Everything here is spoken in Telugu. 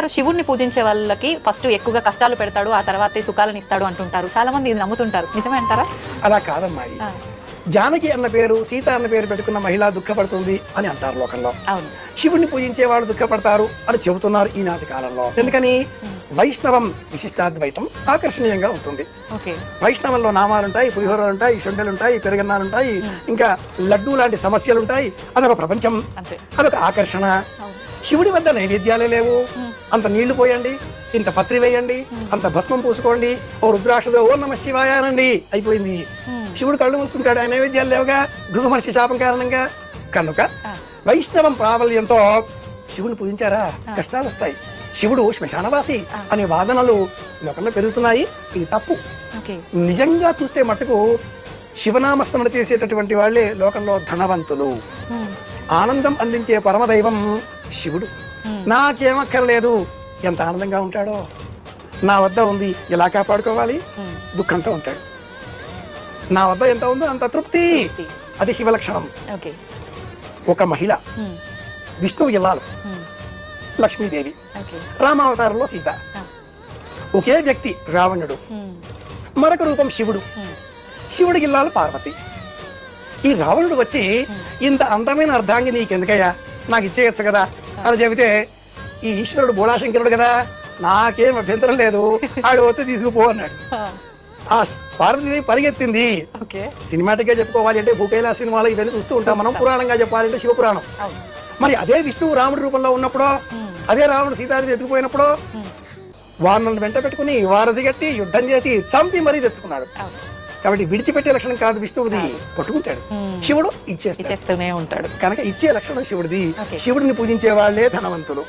అంటారు శివుడిని పూజించే వాళ్ళకి ఫస్ట్ ఎక్కువగా కష్టాలు పెడతాడు ఆ తర్వాత సుఖాలను ఇస్తాడు అంటుంటారు. చాలా మంది ఇది నమ్ముతుంటారు. నిజమే అంటారా? అలా కాదమ్మా ఇది. జానకి అన్న పేరు సీత అన్న పేరు పెట్టుకున్న మహిళ దుఃఖపడుతుంది అని అంటారు లోకంలో. అవును. శివుణ్ణి పూజించే వాళ్ళు దుఃఖపడతారు అని చెబుతున్నారు ఈనాటి కాలంలో. ఎందుకని? వైష్ణవం విశిష్టాద్వైతం ఆకర్షణీయంగా ఉంటుంది. ఓకే. వైష్ణవంలో నామాలుంటాయి పులిహోరాలు ఉంటాయి శొంఠలుంటాయి పెరుగన్నాలుంటాయి. ఇంకా లడ్డూ లాంటి సమస్యలు ఉంటాయి అదొక ప్రపంచం. అంతే. అదొక ఆకర్షణ. శివుడి వద్ద నైవేద్యాలే లేవు. అంత నీళ్ళు పోయండి ఇంత పత్రి వేయండి అంత భస్మం పూసుకోండి. ఓ రుద్రాక్షతో ఓ నమ శివాయ అనండి. అయిపోయింది. శివుడు కళ్ళు మూసుకుంటాడు ఆయన నైవేద్యాలు లేవుగా? భృగు మనిషి శాపం కారణంగా. కనుక ఆ, వైష్ణవం ప్రాబల్యంతో శివుని పూజించారా? కష్టాలు వస్తాయి. శివుడు శ్మశానవాసి అనే వాదనలు లోకంలో పెరుగుతున్నాయి. ఇది తప్పు. నిజంగా చూస్తే మటుకు శివనామస్మరణ చేసేటటువంటి వాళ్ళే లోకంలో ధనవంతులు. ఆనందం అందించే పరమదైవం శివుడు. నాకేమక్కర్లేదు. ఎంత ఆనందంగా ఉంటాడో. నా వద్ద ఉంది ఎలా కాపాడుకోవాలి. దుఃఖంతో ఉంటాడు. నా వద్ద ఎంత ఉందో అంత తృప్తి. అది శివలక్షణం. ఓకే. ఒక మహిళ. విష్ణువు ఇల్లాలు. లక్ష్మీదేవి. రామావతారంలో సీత. ఒకే వ్యక్తి రావణుడు. మరొక రూపం శివుడు. ఉమ్, శివుడికి ఇల్లాలు పార్వతి. ఈ రావణుడు వచ్చి ఇంత అందమైన అర్ధాంగి నీకెందుకయ్యా? నాకు ఇచ్చేయచ్చు కదా. అని చెబితే ఈ ఈశ్వరుడు బోళాశంకరుడు కదా నాకేం అభ్యంతరం లేదు ఆడు వస్తే తీసుకుపో అన్నాడు. ఆ, పార్వతీదేవి పరిగెత్తింది. సినిమాటిక్గా చెప్పుకోవాలి అంటే భూకైలా సినిమాలు ఇవన్నీ చూస్తూ ఉంటాం మనం పురాణంగా చెప్పాలంటే శివపురాణం. మరి అదే విష్ణువు రాముడి రూపంలో ఉన్నప్పుడు అదే రావణుడు సీతాదేవి ఎత్తుకుపోయినప్పుడు ఉమ్, వానలను వెంట పెట్టుకుని వారధి కట్టి యుద్ధం చేసి చంపి మరీ తెచ్చుకున్నాడు. కాబట్టి విడిచిపెట్టే లక్షణం కాదు విష్ణువుది. పట్టుకుంటాడు. శివుడు ఇచ్చేస్తూనే ఉంటాడు. కనుక ఇచ్చే లక్షణం శివుడిది. శివుడిని పూజించే వాళ్ళే ధనవంతులు.